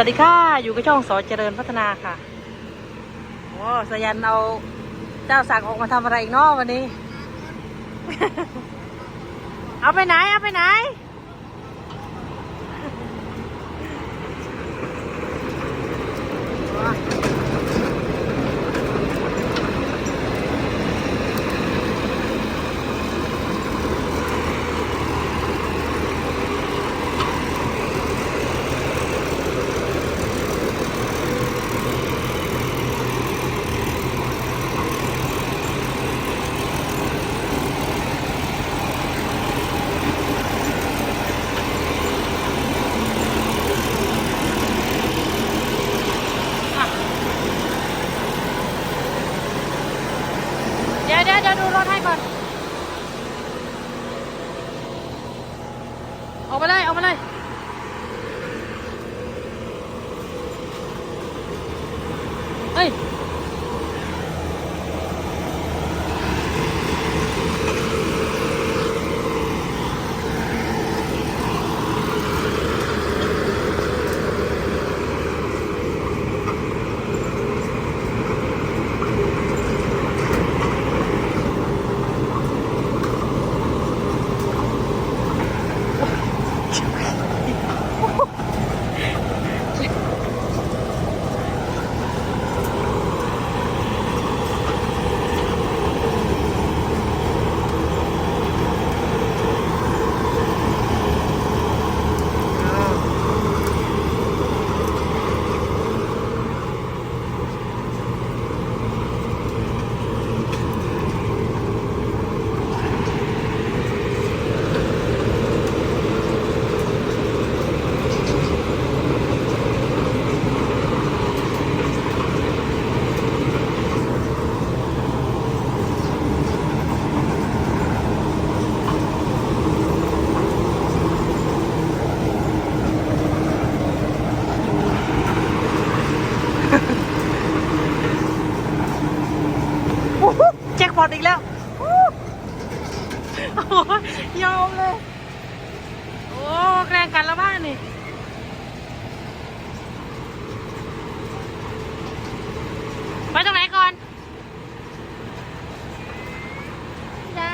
วัสดีค่ะ อยู่กับช่องสอเจริญพัฒนาค่ะโอ้สยันเอาเจ้าสักดิ์ออกมาทำอะไรอีกนอกวันนี้ เอาไปไหน เอาไปไหน ดอตอีกแล้วโอ้โยอมเลย โอ้แกล้งกันแล้วบ้านนี่ไปตรงไหนก่อนจ้า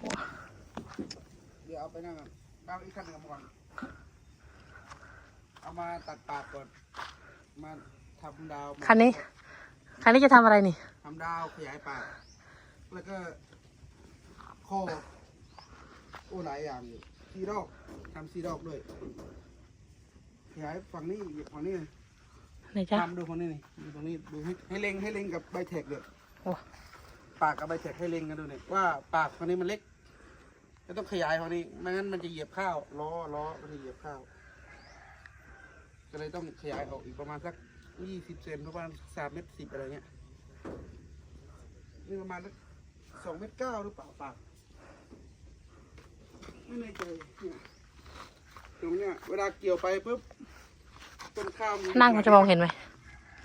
โอ้ เดี๋ยวเอาไปนั่งก่อน เอาอีกขั้นหนึ่งก่อน เอามาตัดปากก่อน มาทำดาวคันนี้ คันนี้จะทำอะไรนี่ ทำดาวขยายปาก แล้วก็คอโอ้หลายอย่างอยู่ซีดอกทำซีดอกด้วยขยายฝั่งนี้อีกฝั่งนี้ไหนจ้าทำดูฝั่งนี้นี่ดูตรงนี้ดูให้ให้เล็งให้เล็งกับใบแท็กเลยโอ้ ปากกับใบแท็กให้เล็งกันดูเนี่ยว่าปากฝั่งนี้มันเล็ก ก็ต้องขยายฝั่งนี้ไม่งั้นมันจะเหยียบข้าวล้อล้อมันจะเหยียบข้าว ก็เลยต้องขยายออกอีกประมาณสักยี่สิบเซนประมาณสามเมตรสิบอะไรเงี้ยนี่ประมาณสักสองเมตรเก้าหรือเปล่าปากไม่แน่ใจเนี่ยตรงเนี้ยเวลาเกี่ยวไปปุ๊บต้นข้าวนั่งเขาจะมองเห็นไหม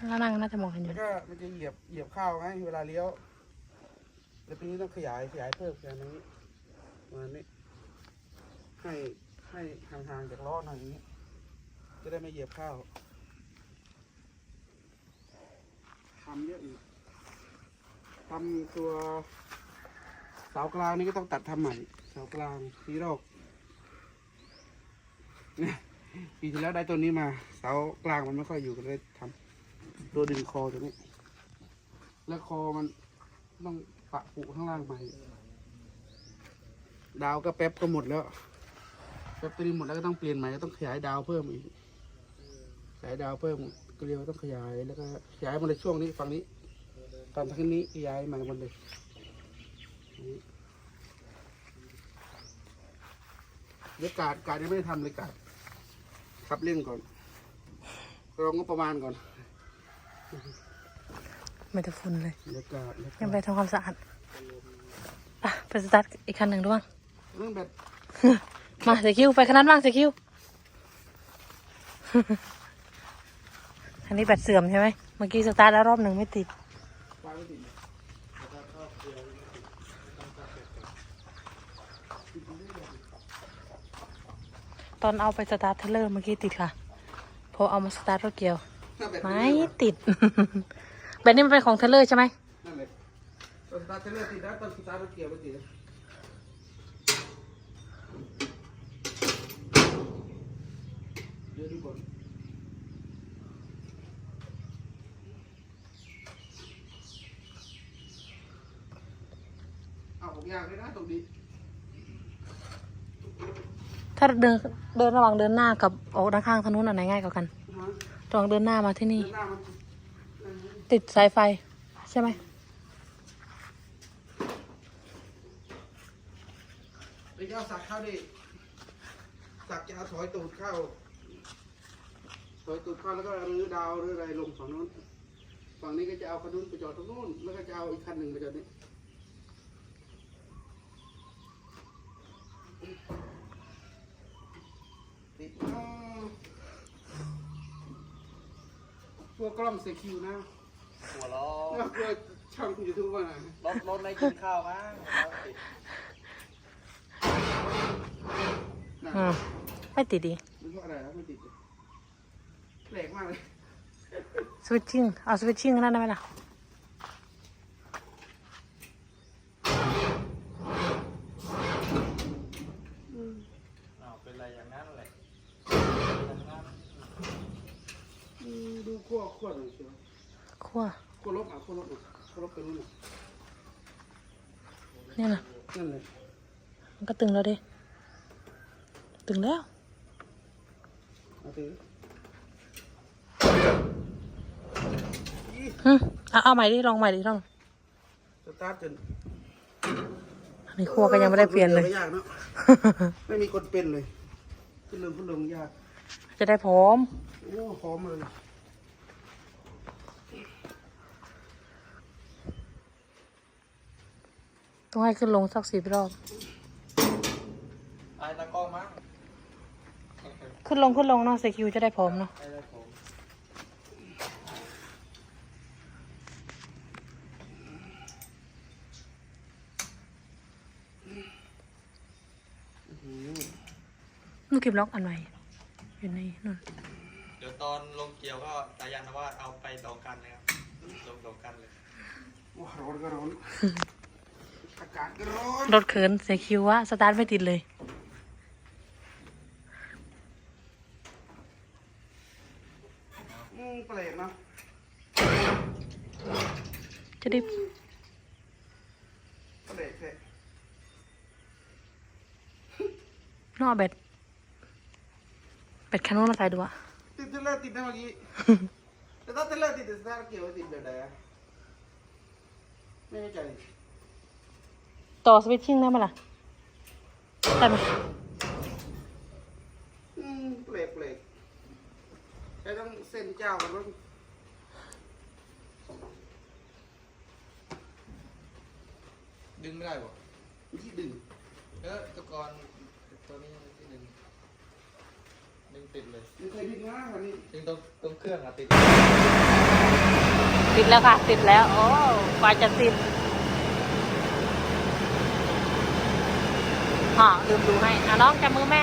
ถ้านั่งน่าจะมองเห็นอแล้ยู่วก็มันจะเหยียบเหยียบข้าวไงเวลาเลี้ยวแล้วทีนี้ต้องขยายขยายเพิ่มขยายตรงนี้ ประมาณนี้ให้ให้ห่างๆจากล้อหน่อยอย่างนี้ จะได้ไม่เหยียบข้าวทำเยอะอีกทำตัวเสากลางนี่ก็ต้องตัดทำใหม่เสากลางสีโรกเนี่ยปีที่แล้วได้ตัวนี้มา เสากลางมันไม่ค่อยอยู่ก็เลยทำตัวดึงคอตัวนี้ แล้วคอมันต้องปะปุข้างล่างใหม่ ดาวก็แป๊บก็หมดแล้วแป๊บตัวนี้หมดแล้วก็ต้องเปลี่ยนใหม่ก็ต้องขยายดาวเพิ่มอีกขยายดาวเพิ่มก็เรียกว่าต้องขยายแล้วก็ขยายมาในช่วงนี้ฝั่งนี้ตอนทั้งนี้ขยายมาหมดเลยนี่เดี๋ยวการการยังไม่ได้ทำเลยการขับเล่นก่อนรองงบประมาณก่อนไม่ได้ฝุ่นเลยเดี๋ยวการเดี๋ยวยังการไปทำความสะอาดอะไปสตาร์ทอีกคันหนึ่งด้วย เรื่องแบบมาเสคิวไปขนาดบ้างเสคิวอันนี้แบตเสื่อมใช่ไหมเมื่อกี้สตาร์ทแล้วรอบหนึ่งไม่ติดวางไม่ติดตอนเอาไปสตาร์ทเทรลเลอร์เมื่อกี้ติดค่ะ พอเอามาสตาร์ทรถเกียว ไม่ติด แบตนี้มันเป็นของเทรลเลอร์ใช่ไหมนั่นเลยตอนสตาร์ทเทเลอร์ติดนะตอนสตาร์ทรถเกียร์ไม่ติด นะเดี๋ยวดูก่อนเอาผมอยากเลยนะตรงนี้ถ้าเดินเดินระหว่างเดินหน้ากับออกด้านข้างทางนู้นอันไหนง่ายกว่ากันฮะระหว่างเดินหน้ามาที่นี่เดินหน้ามันนั่นนะติดสายไฟ ใช่ไหมไปเจ้าสักเข้าดิสักจะเอาถอยตูดเข้า ถอยตูดเข้าแล้วก็รื้อดาวรื้ออะไรลงฝั่งนู้น ฝั่งนี้ก็จะเอาคันนู้นไปจอดตรงนู้น แล้วก็จะเอาอีกคันหนึ่งไปจอดนี้ติดเนาะพวกกล้องเซคิวนะหัวล้อแล้วพวกช่องยูทูบนะรถรถไม่กินข้าวมั้งนะอืมไม่ติดดีมันเพราะอะไรนะไม่ติดเลย แปลกมากเลยสวิตชิ่งเอาสวิตชิ่งนั่นได้ไหมล่ะอ้าวเป็นไรอย่างนั้นแหละอืมดูขั้วขั้วหน่อยเชียวขั้วขั้วลบอะขั้วลบอะขั้วลบเป็นนู่นอะเนี่ยนะนั่นเลยมันก็ตึงแล้วดิ ตึงแล้ว เอาถื อฮึเอาเอาใหม่ดิลองใหม่ดิลองสตาร์ทจนอันนี้ขั้วก็ยังไม่ได้เปลี่ยนเลยยากเนาะไม่มีคนเป็นเลย ขึ้นลงขึ้นลงยาก จะได้พร้อม โอ้หอมเลยต้องให้ขึ้นลงสักสิบรอบ ไอ้ตะกล้องมั้งขึ้นลงขึ้นลงเนาะเซคิวจะได้พร้อมเนาะ ไอ้ตะผม นู่นเก็บล็อกอันใหม่อยู่ในนู่นเดี๋ยวตอนลงเกี่ยวก็ตายานว่าเอาไปดอกกันเลยครับลงดอกกันเลยว้าร้อนก็ร้อนอากาศก็ร้อนรถเขินเซคิวว่าสตาร์ทไม่ติดเลยอืมแปลกเนาะจะได้แปลกแท้นอกแบ ตแบตคันนู้นมาใส่ดูอะติดเทเลอร์ติดนะเมื่อกี้แต่ถ้าเทเลอร์ติดแต่สตาร์ทเกี่ยวติดแบบไหนอะไม่แน่ใจต่อสวิตชิ่งได้ไหมล่ะได้ไหมอืมเปลกเปลกแต่ต้องเส้นเจ้ากันว่าดึงไม่ได้บ่ที่ดึงเออตะกอนตัวนี้ที่ดึงดึง ติดเลยมันเคยดึงนะวันนี้ดึงตรงตรงเครื่องอะติดติดแล้วค่ะ ติดแล้ว โอ้กว่าจะติดห่อลืมดูให้อะน้องจับมือแม่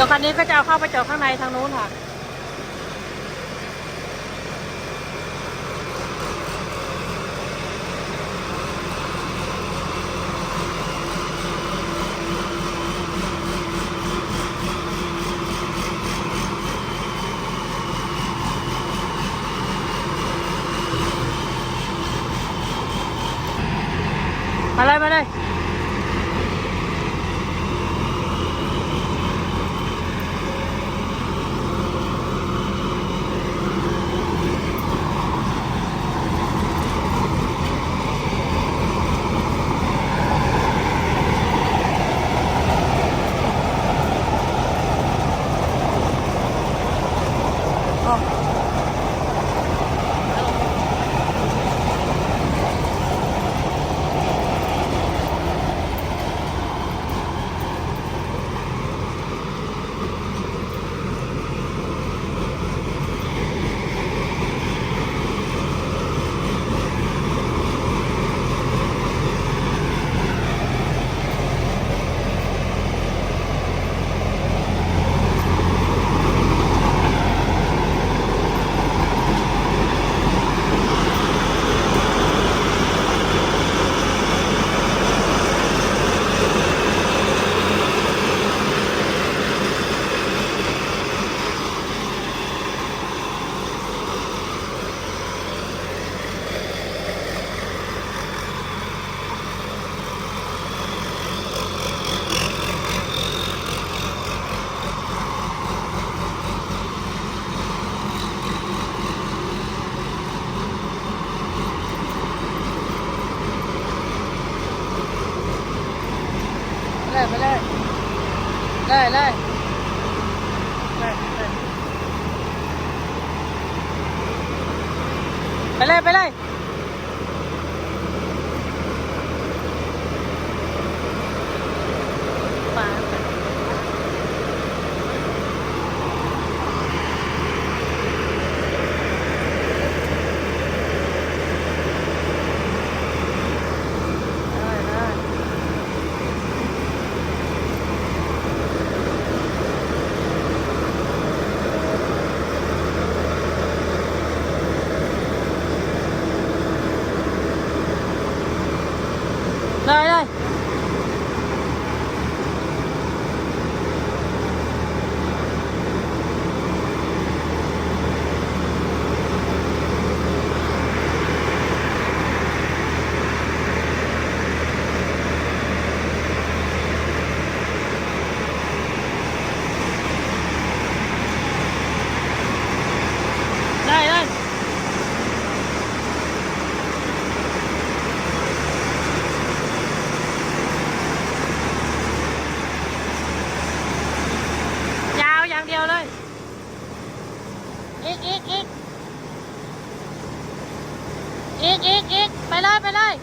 ดี๋ยวคันนี้ก็จะเอาเข้าไปจอดข้างในทางนู้นค่ะ มาเลย มาเลย อีกอีกอีกอีกอีกอีกไปเลยไปเลย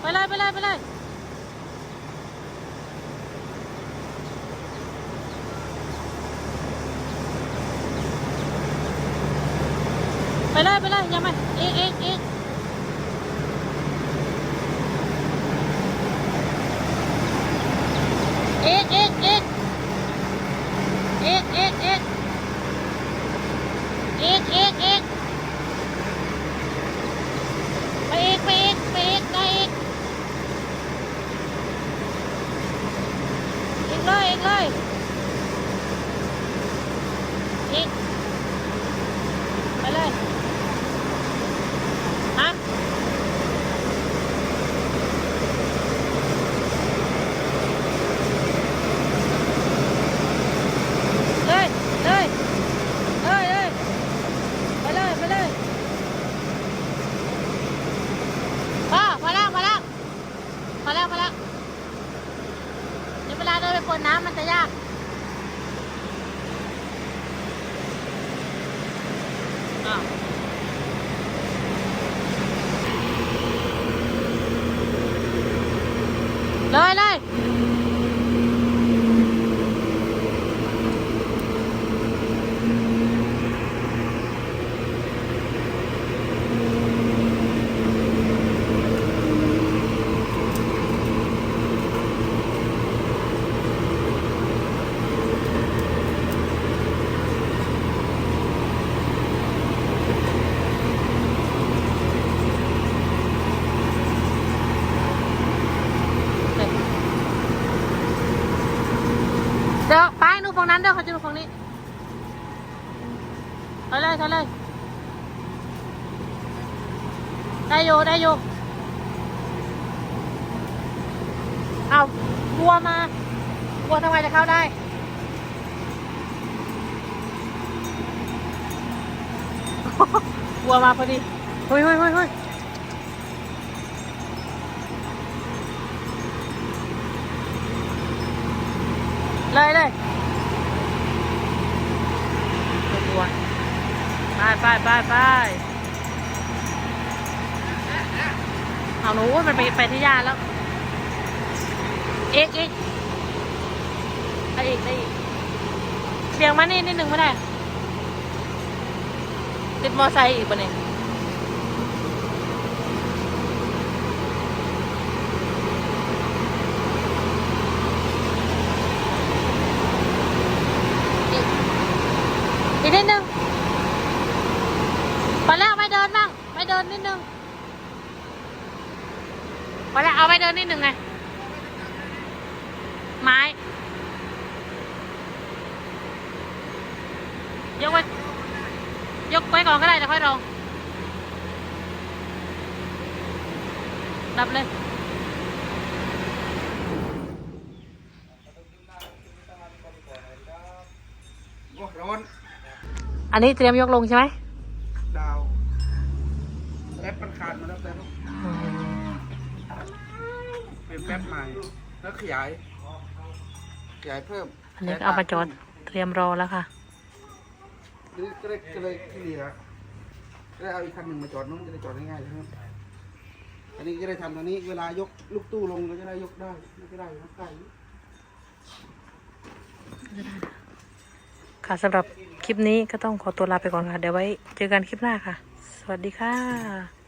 ไปเลยไปเลยไปเลยไปเลยไปเลยยังไงอีกอีก เดี๋ยวเวลาเดินไปปนน้ำมันจะยากอ้าวเลยเลย เขาจะดูฝั่งนี้ถอยเลยถอยเลย ได้อยู่ได้อยู่เอาวัวมาวัวทำไมจะเข้าได้วัวมาพอดีเฮ้ยเฮ้ยเฮ้ยเฮ้ยเลยเลย อาหนูมันไปไปที่ยาแล้ว เอกเอกได้อีกได้อีกเบี่ยงมานี่นิดหนึ่งไม่ได้ ติดมอไซค์อีกปะเนี่ยอีกนิดนึงพอแล้วไม่เดินบ้างไม่เดินนิดนึง พอแล้วเอาไปเดินนิดนึงไง ไม้ยกไว้ยกไว้ก่อนก็ได้เดี๋ยวค่อยลงดับเลยโอ้ร้อนอันนี้เตรียมยกลงใช่ไหมดาวแป๊บมันขาดมาแล้วแต่ เป็นแป๊บใหม่ แล้วขยาย ขยายเพิ่มอันนี้ก็เอามาจอดเตรียมรอแล้วค่ะนี่ก็เลยก็เลยที่เหลือก็เลยเอาอีกคันหนึ่งมาจอดนู้นจะได้จอดง่ายๆนะครับอันนี้ก็ได้ทำตอนนี้เวลายกลูกตู้ลงก็จะได้ยกได้ไม่ก็ได้ยกได้ค่ะสำหรับคลิปนี้ก็ต้องขอตัวลาไปก่อนค่ะ เดี๋ยวไว้เจอกันคลิปหน้าค่ะ สวัสดีค่ะ